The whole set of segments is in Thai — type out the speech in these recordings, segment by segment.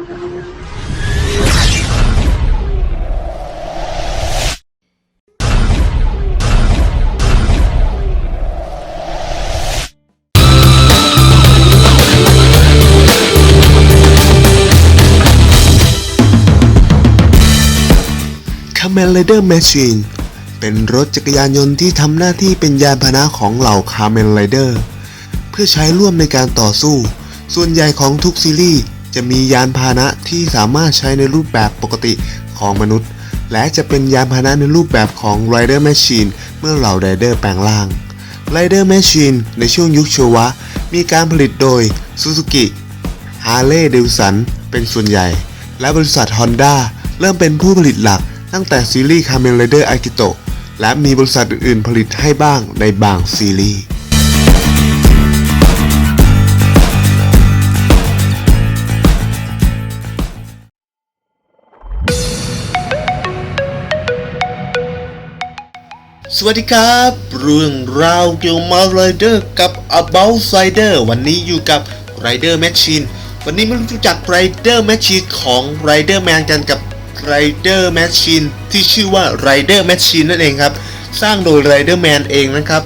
คาเมลเดอร์แมชชีนเป็นรถจักรยานยนต์ที่ทำหน้าที่เป็นยานพาหนะของเหล่าคาเมลไรเดอร์เพื่อใช้ร่วมในการต่อสู้ ส่วนใหญ่ของทุกซีรีส์ จะมียานพาหนะที่สามารถใช้ในรูปแบบปกติของมนุษย์ และจะเป็นยานพาหนะในรูปแบบของ Rider Machine เมื่อเหล่าไรเดอร์แปลงร่าง Rider Machine ในช่วงยุคโชวะ มีการผลิตโดย Suzuki ฮาร์เลย์เดวสันเป็นส่วนใหญ่ และบริษัท Honda เริ่มเป็นผู้ผลิตหลักตั้งแต่ซีรีส์ Kamen Rider Akito และมีบริษัทอื่นๆผลิตให้บ้างในบางซีรีส์ สวัสดีครับ เรื่องราวเกี่ยวมาไรเดอร์กับ About Rider วันนี้อยู่กับ Rider Machine วันนี้มารู้จัก Rider Machine ของ Rider Man กันกับ Rider Machine ที่ชื่อว่า Rider Machine นั่นเองครับ สร้างโดย Rider Man เองนะครับ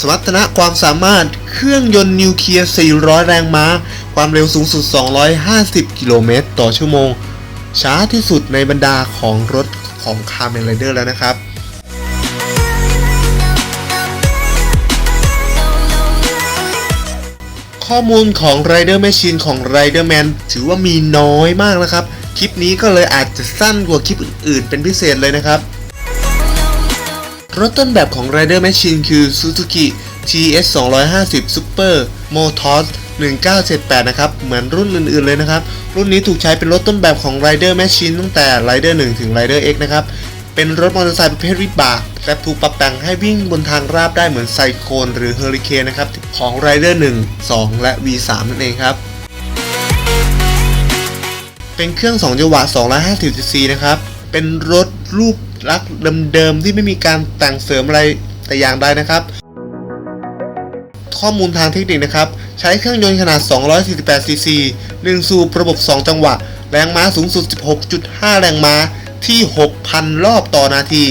สมรรถนะความสามารถ รื่องยนต์นิวเคลียร์ 400 แรงม้า ความเร็วสูงสุด 250 กิโลเมตร ต่อชั่วโมง ช้าที่สุดในบรรดาของรถของ Car m a n Rider แล้วนะครับข้อมูลของ Rider Machine ของ Rider Man ถือว่ามีน้อยมากนะครับ คลิปนี้ก็เลยอาจจะสั้นกว่าคลิปอื่นๆ เป็นพิเศษเลยนะครับ รถต้นแบบของ Rider Machine คือ Suzuki TS 250 Super Motors 1978 นะครับ เหมือนรุ่นอื่นๆเลยนะครับ รุ่นนี้ถูกใช้เป็นรถต้นแบบของ Rider Machine ตั้งแต่ Rider 1 ถึง Rider X นะครับ เป็นรถมอเตอร์ไซค์ประเภทวิบากและถูกปรับแต่งให้วิ่งบนทางราบได้เหมือนไซโคลนหรือเฮอริเคนนะครับ ของ Rider 1 2 และ V3 นั่นเองครับ เป็นเครื่อง 2 จังหวะ 250cc นะครับ เป็นรถรูปลักษณ์เดิมๆที่ไม่มีการแต่งเสริมอะไรแต่อย่างใดนะครับ ข้อมูลทางเทคนิคนะครับ ใช้เครื่องยนต์ขนาด 248cc 1สูบระบบ 2 จังหวะ แรงม้าสูงสุด 16.5 แรงม้าที่ 6,000 รอบต่อนาที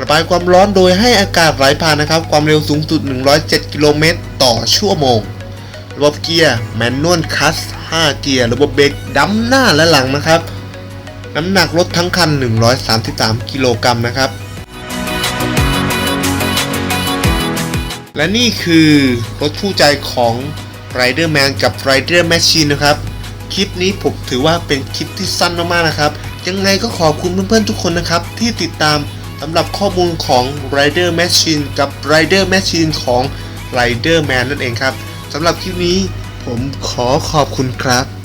ระบายความร้อนโดยให้อากาศไหลผ่านนะครับ ความเร็วสูงสุด 107 กิโลเมตรต่อชั่วโมง ระบบเกียร์แมนนวลคัส 5 เกียร์ ระบบเบรกดำหน้าและหลังนะครับ น้ำหนักรถทั้งคัน 133 กิโลกรัมนะครับ และนี่คือรถคู่ใจของ Rider Man กับ Rider Machine นะครับ คลิปนี้ผมถือว่าเป็นคลิปที่สั้นมากๆนะครับ ยังไงก็ขอบคุณเพื่อนๆทุกคนนะครับ ที่ติดตามสำหรับข้อมูลของ Rider Machine กับ Rider Machine ของ Rider Man นั่นเองครับสำหรับคลิปนี้ผมขอขอบคุณครับ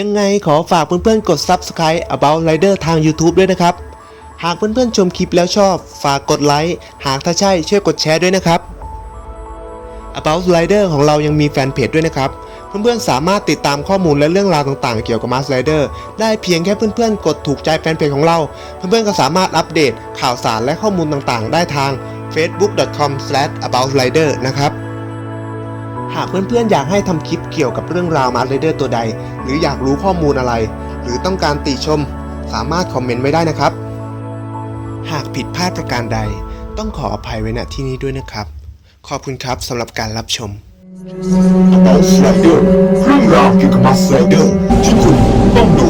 ยังไงขอฝากเพื่อนๆกด Subscribe About Rider ทาง YouTube ด้วยนะครับ หากเพื่อนๆชมคลิปแล้วชอบ ฝากกดไลค์หากถ้าใช่ช่วยกดแชร์ด้วยนะครับ About Rider ของเรายังมีแฟนเพจด้วยนะครับ เพื่อนๆสามารถติดตามข้อมูลและเรื่องราวต่างๆ เกี่ยวกับ Mars Rider ได้เพียงแค่เพื่อนๆ กดถูกใจแฟนเพจของเรา เพื่อนๆก็สามารถอัปเดตข่าวสารและข้อมูลต่างๆ ได้ทาง facebook.com/aboutrider นะครับ หากเพื่อนๆ อยากให้ทำคลิปเกี่ยวกับเรื่องราวมาร์เรเดอร์ตัวใด หรืออยากรู้ข้อมูลอะไร หรือต้องการติชม สามารถคอมเมนต์ไว้ได้นะครับ หากผิดพลาดประการใด ต้องขออภัยไว้ณที่นี้ด้วยนะครับ ขอบคุณครับสำหรับการรับชม About Rider เรื่องราวเกี่ยวกับมาสไลเดอร์ที่คุณต้องดู